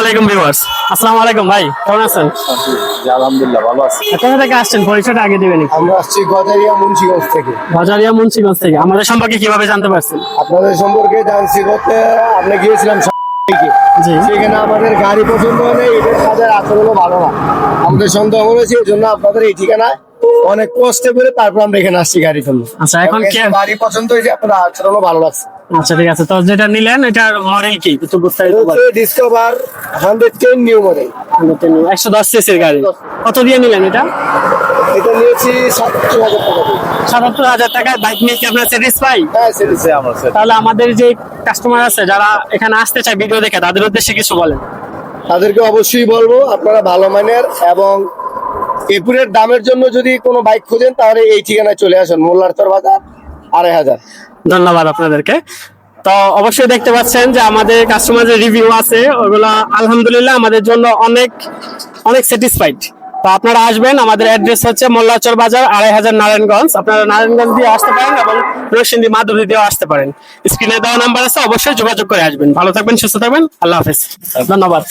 আলাইকুম ভিউয়ার্স। আসসালামু আলাইকুম ভাই কেমন আছেন? আলহামদুলিল্লাহ ভালো আছি। কোথা থেকে আসছেন? পরিচয়টা আগে দিবেন আমরা আসছি গজারিয়া মুন্সিগঞ্জ থেকে। বাজারিয়া মুন্সিগঞ্জ থেকে। আমাদের সম্পর্কে কীভাবে জানতে পারছেন? আপনাদের সম্পর্কে জানছি বলতে আমরা গিয়েছিলাম সেখানে আমাদের গাড়ি পছন্দ হলে এদের কাজের আচরণও ভালো না। আমাদের সন্দেহ হয়েছে এই জন্য আপনাদের এই ঠিকানায় অনেক কষ্টে করে তারপর আমরা এখানে আসছি গাড়ির জন্য। আচ্ছা এখন কি গাড়ি পছন্দ হয়েছে আপনার আচরণও ভালো লাগছে। আচ্ছা ঠিক আছে। তো যেটা নিলেন এটার মডেল কি? একটু বিস্তারিত। Discover hundred ten new model একশো দশ সিসির গাড়ি। কত দিয়ে নিলেন এটা? এটা নিয়েছি সাতশো হাজার টাকা দিয়ে। সাতাত্তর হাজার টাকায় বাইক নিয়ে কি আপনার স্যাটিসফাই হ্যাঁ সেটাই আমার স্যার তাহলে আমাদের যে কাস্টমার আছে যারা এখানে আসতে চায় ভিডিও দেখে তাদের উদ্দেশ্যে কিছু বলেন। তাদেরকে অবশ্যই বলব আপনারা ভালো মানের এবং এপুরের দামের জন্য যদি কোনো বাইক খোঁজেন তাহলে এই ঠিকানায় চলে আসুন মোল্লারতর বাজার আড়াই হাজার। ধন্যবাদ আপনাদেরকে। তো অবশ্যই দেখতে পাচ্ছেন যে আমাদের কাস্টমার যে রিভিউ আছে ওগুলো আলহামদুলিল্লাহ আমাদের জন্য অনেক অনেক স্যাটিসফাইড তো আপনারা আসবেন আমাদের অ্যাড্রেস হচ্ছে মোল্লাচর বাজার আড়াই হাজার নারায়ণগঞ্জ। আপনারা নারায়ণগঞ্জ দিয়ে আসতে পারেন এবং রসিন্দি মাধুরী দিয়েও আসতে পারেন। স্ক্রিনে দেওয়া নাম্বার আছে অবশ্যই যোগাযোগ করে আসবেন। ভালো থাকবেন সুস্থ থাকবেন। আল্লাহ হাফেজ। ধন্যবাদ।